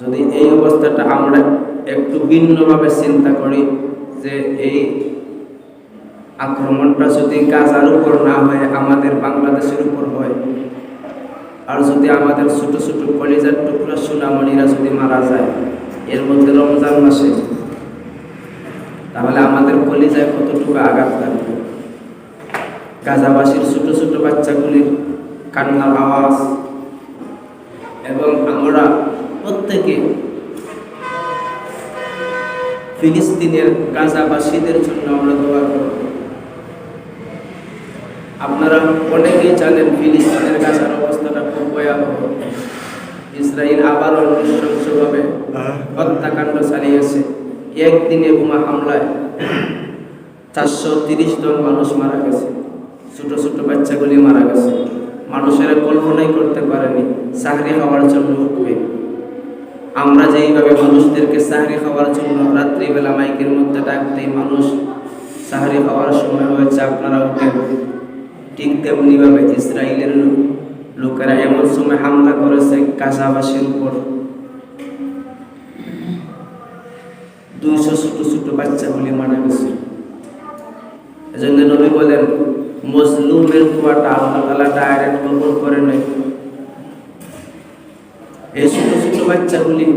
যদি এই অবস্থাটা আমরা একটু ভিন্নভাবে চিন্তা করি যে এই আক্রমণটা যদি গাজার উপর না হয়, আমাদের বাংলাদেশের উপর হয়, আর যদি আমাদের ছোট ছোট কলিজার টুকরা সোনামণিরা যদি মারা যায়, এর মধ্যে রমজান মাসে, তাহলে আমাদের কলিজায় কতটুকু আঘাত লাগবে? গাজাবাসীর ছোট ছোট বাচ্চাগুলির কান্নার আওয়াজ, এবং আমরা প্রত্যেকে ফিলিস্তিনের গাজাবাসীদের জন্য আমরা দোয়া করব। আপনারা অনেকেই জানেন ফিলিস্তিনের গাজার অবস্থাটা খুব ভয়াবহ। ইসরায়েল আবারও নৃশংসভাবে হত্যাকাণ্ড চালিয়েছে। একদিনে বোমা হামলায় চারশো তিরিশ জন মানুষ মারা গেছে। ছোট ছোট বাচ্চাগুলি মারা গেছে। মানুষেরা কল্পনাই করতে পারেনি চাকরি হওয়ার জন্য উঠবে। আমরা যেইভাবে মানুষদেরকে চাকরি খাওয়ার জন্য রাত্রিবেলা মাইকের মধ্যে ডাকতেই মানুষ চাকরি খাওয়ার সময় হয়েছে আপনারা উঠেন। ঠিক তেমনিভাবে ইসরায়েলের লোকেরা এমন সময় হামলা করেছে কাজাবাসীর উপর। দুইশো ছোট ছোট বাচ্চাগুলি মারা গেছে। এজন্য নবী বলেন, মজলুমের কুয়াটা আল্লাহ তালা ডাইরেক্ট কবল করে নেয়। ছোট বাচ্চাগুলি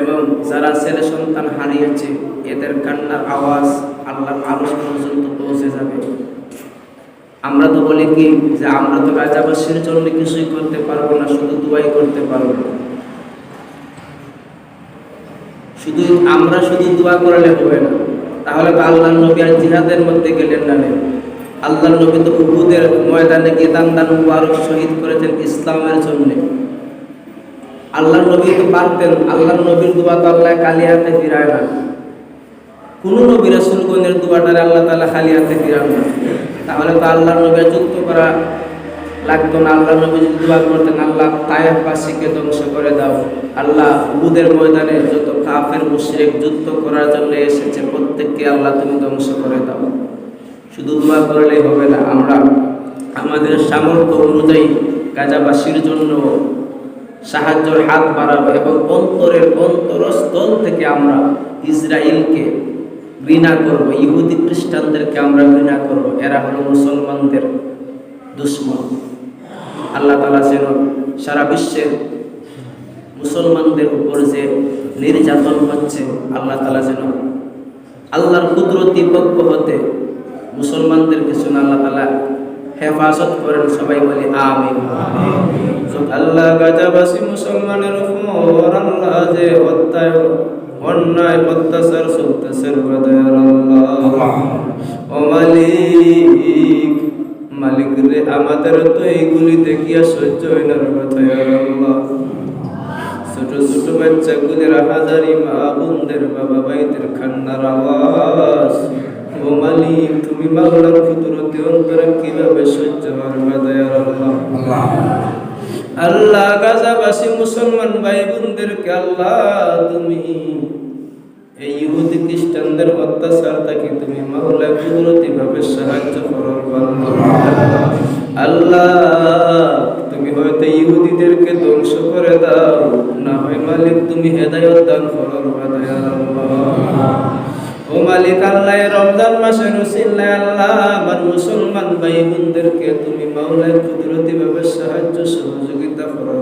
এবং যারা ছেলে সন্তান হারিয়েছে, এদের কান্নার আওয়াজ আল্লাহ আরও পর্যন্ত পৌঁছে যাবে। আমরা তো বলি কি যে আমরা তো রাজাবাসীর জন্য কিছুই করতে পারব না, শুধু দুয়াই করতে পারব শুধু আমরা শুধু দোয়া করলে হবে না। তাহলে তো আল্লাহ নবী আর জিহাদের মধ্যে গেলেন না আল্লাহ নবী তো উহুদের ময়দানে গিয়ে দান দান মুবারক শহীদ করেছেন ইসলামের জন্য। আল্লাহ নবী তো পারতেন আল্লাহ নবীর দোয়া তো আল্লাহ কালি হাতে ফিরায় না। কোন নবী রাসুলগণের দোয়াটারে আল্লাহ তালা খালি হাতে ফিরান না। তাহলে তো আল্লাহ নবীর যুক্ত করা লাগতো না। আল্লাহ নবী যদি দোয়া করতেন, আল্লাহ তায়েফবাসীকে ধ্বংস করে দাও। আল্লাহ উহুদের ময়দানে যত কাফের, মুশরিক যুদ্ধ করার জন্য এসেছে, প্রত্যেককে আল্লাহ তুমি ধ্বংস করে দাও। শুধু দোয়া করলেই হবে না, আমরা আমাদের সামর্থ্য অনুযায়ী গাজাবাসীর জন্য সাহায্যের হাত বাড়াবো এবং অন্তরের অন্তরস্থল থেকে আমরা ইসরায়েলকে ঘৃণা করব, ইহুদি খ্রিস্টানদেরকে আমরা ঘৃণা করব। এরা হলো মুসলমানদের দুশ্মন। আল্লাহ তালা যেন সারা বিশ্বের মুসলমানদের উপর যে নির্যাতন হচ্ছে, আল্লাহ তালা যেন আল্লাহর কুদরতি পক্ষ হতে মুসলমানদের পিছনে আল্লাহ তালা হেফাজত করেন সবাই বলি আমিন। আল্লাহ গাজাবাসী মুসলমানের উপর আল্লাহ যে অত্যায় অন্যায় অত্যাচার সত্যাচার চলতেছেন আল্লাহ। ও মালিক মালিক রে আমাদের তো এইগুলি দেখিয়া সহ্য হয় না কথা আল্লাহ। ছোট ছোট বাচ্চাগুলির হাজারি মা বোনদের বাবা ভাইদের খান্নার আওয়াজ। ও মালিক, তুমি মাওলার কুদরতি অন্তরে কীভাবে সহ্য দয়ার আল্লাহ? আল্লাহ, গাজাবাসী মুসলমান ভাই বোনদেরকে আল্লাহ, তুমি এই ইহুদি খ্রিস্টানদের অত্যাচার থেকে তুমি মাওলা কুদরতি ভাবে সাহায্য করো, আল্লাহ। তুমি হয়তো ইহুদিদেরকে ধ্বংস করে দাও, না হয় মালিক, তুমি হেদায়ত দান করো ও মালিক আল্লাহ রমজান মাসে রসিল্লাহ আল্লাহ আমার মুসলমান ভাই বোনদেরকে তুমি মাওলায় কুদরতি ভাবে সাহায্য সহযোগিতা করো।